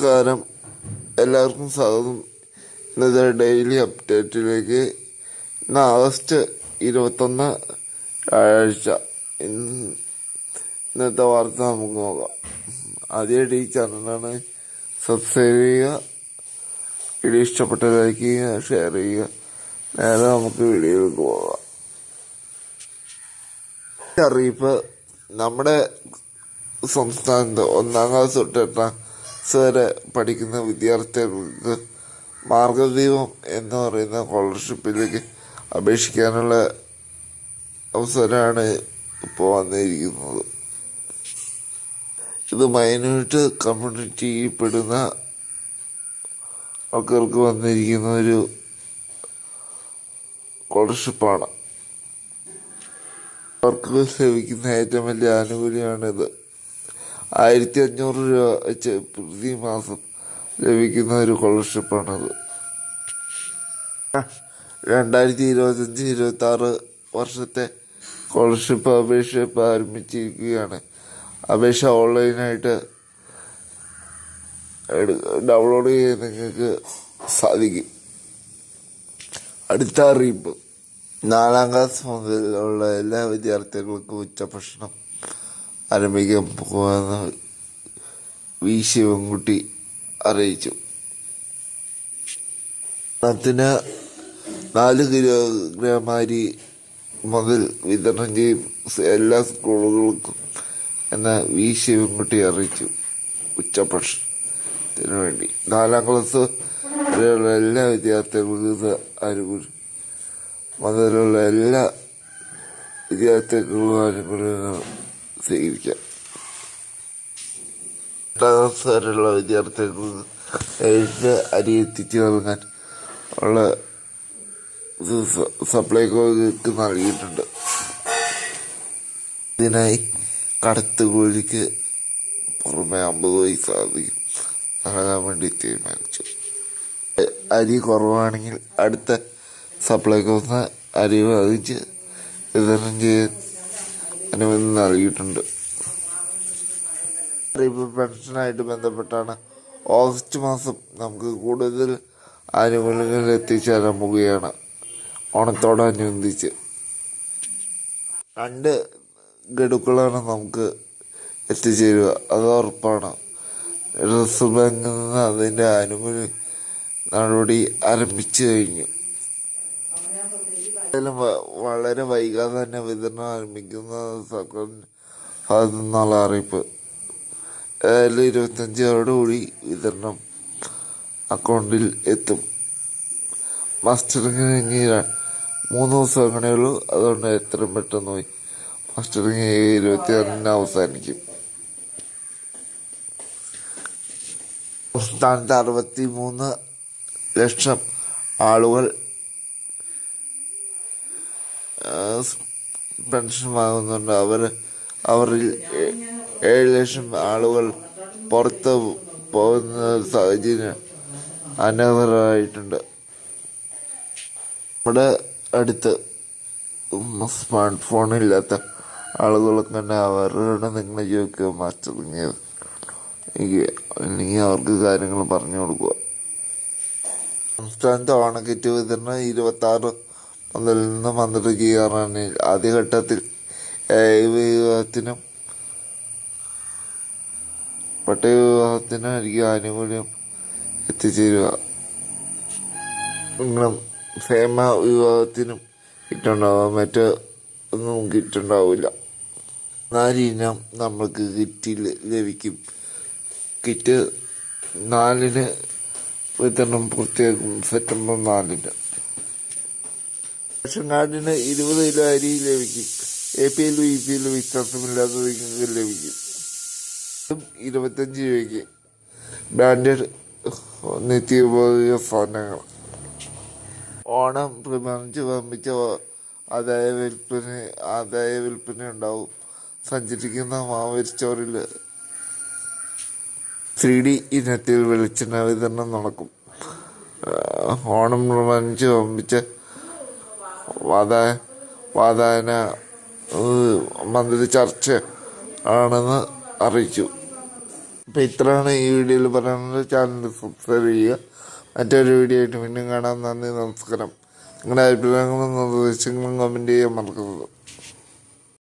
നമസ്കാരം. എല്ലാവർക്കും സ്വാഗതം. ഇന്നത്തെ ഡെയിലി അപ്ഡേറ്റിലേക്ക് ഇന്ന് ആഗസ്റ്റ് ഇരുപത്തൊന്ന് വ്യാഴാഴ്ച. ഇന്ന് ഇന്നത്തെ വാർത്ത നമുക്ക് നോക്കാം. ആദ്യമായിട്ട് ഈ ചാനലാണ് സബ്സ്ക്രൈബ് ചെയ്യുക. വീഡിയോ ഇഷ്ടപ്പെട്ട ലൈക്ക് ചെയ്യുക ഷെയർ ചെയ്യുക. നേരെ നമുക്ക് വീഡിയോയിലേക്ക് പോകാം. അറിയിപ്പ്. നമ്മുടെ സംസ്ഥാനത്ത് ഒന്നാം ക്ലാസ് തൊട്ട് എട്ടാം ക്ലാസ് വരെ പഠിക്കുന്ന വിദ്യാർത്ഥികൾക്ക് മാർഗദീപം എന്ന് പറയുന്ന സ്കോളർഷിപ്പിലേക്ക് അപേക്ഷിക്കാനുള്ള അവസരമാണ് ഇപ്പോൾ വന്നിരിക്കുന്നത്. ഇത് മൈനോറിറ്റി കമ്മ്യൂണിറ്റിയിൽ പെടുന്ന ആൾക്കാർക്ക് വന്നിരിക്കുന്ന ഒരു സ്കോളർഷിപ്പാണ് അവർക്ക് ലഭിക്കുന്ന ഏറ്റവും വലിയ ആനുകൂല്യമാണിത്. ആയിരത്തി അഞ്ഞൂറ് രൂപ വെച്ച് പ്രതി മാസം ലഭിക്കുന്ന ഒരു സ്കോളർഷിപ്പാണത് രണ്ടായിരത്തി ഇരുപത്തഞ്ച് ഇരുപത്തി ആറ് വർഷത്തെ സ്കോളർഷിപ്പ് അപേക്ഷ ഇപ്പം ആരംഭിച്ചിരിക്കുകയാണ്. അപേക്ഷ ഓൺലൈനായിട്ട് ഡൗൺലോഡ് ചെയ്യാൻ നിങ്ങൾക്ക് സാധിക്കും. അടുത്ത അറിയിപ്പ്. നാലാം ക്ലാസ് മുതലുള്ള എല്ലാ വിദ്യാർത്ഥികൾക്കും ഉച്ചഭക്ഷണം. ആരംഭിക്കാൻ പോകുമെന്ന് വി ശിവൻകുട്ടി അറിയിച്ചു. ഭക്ഷണത്തിന് നാല് കിലോഗ്രാം അരി മുതൽ വിതരണം ചെയ്യും എല്ലാ സ്കൂളുകൾക്കും എന്ന് വി ശിവൻകുട്ടി അറിയിച്ചു ഉച്ചഭക്ഷണത്തിന് വേണ്ടി. നാലാം ക്ലാസ് വരെയുള്ള എല്ലാ വിദ്യാർത്ഥികൾക്കും ആനുകൂല്യം മുതലുള്ള എല്ലാ വിദ്യാർത്ഥികൾക്കും ആനുകൂല്യങ്ങൾ സ്വീകരിക്കാം ക്ലാസ് വിദ്യാർത്ഥികൾക്ക് എഴുത്ത് അരി എത്തിച്ചു നൽകാൻ ഉള്ള സപ്ലൈകോക്ക് നൽകിയിട്ടുണ്ട്. ഇതിനായി കടത്ത് കൂലിക്ക് പുറമെ അമ്പത് പൈസ അധികം നൽകാൻ വേണ്ടി തീരുമാനിച്ചു. അരി കുറവാണെങ്കിൽ അടുത്ത സപ്ലൈകോന്ന് അരി വാങ്ങിച്ച് വിതരണം ചെയ്യാൻ അനുമതി നൽകിയിട്ടുണ്ട് പെൻഷനായിട്ട് ബന്ധപ്പെട്ടാണ് ഓഗസ്റ്റ് മാസം നമുക്ക് കൂടുതൽ ആനുകൂല്യങ്ങൾ എത്തിച്ചേരാൻ പോവുകയാണ്. ഓണത്തോടനുബന്ധിച്ച്. രണ്ട് ഗഡുക്കളാണ് നമുക്ക് എത്തിച്ചേരുക. അത് ഉറപ്പാണ്. റിസർവ് ബാങ്കിൽ നിന്ന് അതിന്റെ ആനുകൂല്യ നടപടി ആരംഭിച്ചു കഴിഞ്ഞു. എന്തായാലും വളരെ വൈകാതെ തന്നെ വിതരണം ആരംഭിക്കുന്ന സർക്കാരിന്റെ ഭാഗത്തു നിന്നുള്ള അറിയിപ്പ്. ഏതായാലും ഇരുപത്തഞ്ചോടുകൂടി വിതരണം അക്കൗണ്ടിൽ എത്തും. മസ്റ്ററിങ്ങിന് മൂന്ന് ദിവസം അങ്ങനെ ഉള്ളൂ. അതുകൊണ്ട് എത്രയും പെട്ടെന്ന് പോയി മസ്റ്ററിങ് ഇരുപത്തിയാറിന് അവസാനിക്കും. സംസ്ഥാനത്ത് അറുപത്തി മൂന്ന് ലക്ഷം ആളുകൾ പെൻഷൻ വാങ്ങുന്നുണ്ട്. അവർ അവരിൽ ഏഴ് ലക്ഷം ആളുകൾ പുറത്ത് പോകുന്ന സാഹചര്യം അനവറായിട്ടുണ്ട് നമ്മുടെ അടുത്ത് സ്മാർട്ട് ഫോൺ ഇല്ലാത്ത ആളുകളൊക്കെ തന്നെ അവരോട് നിങ്ങൾ ചോദിക്കുക മാസ്റ്റർ തുടങ്ങിയത് അല്ലെങ്കിൽ അവർക്ക് കാര്യങ്ങൾ പറഞ്ഞു കൊടുക്കുക. സംസ്ഥാനത്ത് ഓണക്കിറ്റ് വിതരണം ഇരുപത്തി ആറ് മുതൽ നിന്ന് ചെയ്യാറാണ് ആദ്യഘട്ടത്തിൽ വിവാഹത്തിനും പട്ടയ വിവാഹത്തിനും ആയിരിക്കും ആനുകൂല്യം എത്തിച്ചേരുക. നിങ്ങളും ഫേമ വിവാഹത്തിനും കിട്ടുണ്ടാവുക മറ്റ് ഒന്നും കിട്ടുണ്ടാവില്ല നാലിനം നമ്മൾക്ക് കിറ്റിൽ ലഭിക്കും. കിറ്റ് നാലിന് വിതരണം പൂർത്തിയാക്കും സെപ്റ്റംബർ നാലിന്. റേഷൻ കാർഡിന് ഇരുപത് കിലോ അരി ലഭിക്കും. എ പി എല്ലും ഇ പി എല്ലും വ്യത്യാസമില്ലാത്തവർക്ക് ലഭിക്കും. ഇരുപത്തഞ്ച് രൂപയ്ക്ക്. ബ്രാൻഡഡ് നിത്യോപയോഗ സാധനങ്ങൾ ഓണം പ്രമാണിച്ച് വമ്പിച്ച ആദായ വിൽപ്പന ആദായ വിൽപ്പന ഉണ്ടാവും. സഞ്ചരിക്കുന്ന മാവേരി സ്റ്റോറിൽ ത്രീ ഡി ഇനത്തിൽ വെളിച്ചെണ്ണ വിതരണം നടക്കും. ഓണം പ്രമാണിച്ച് വമ്പിച്ച വാതായന ഏഹ്, മന്ത്രി ചർച്ച ആണെന്ന് അറിയിച്ചു. അപ്പം ഇത്രയാണ് ഈ വീഡിയോയിൽ പറയുന്നത്. ചാനൽ സബ്സ്ക്രൈബ് ചെയ്യുക. മറ്റൊരു വീഡിയോ ആയിട്ട് വീണ്ടും കാണാം. നന്ദി നമസ്കാരം. നിങ്ങളുടെ അഭിപ്രായങ്ങളും നിർദ്ദേശങ്ങളും കമന്റ് ചെയ്യാൻ മറക്കരുത്.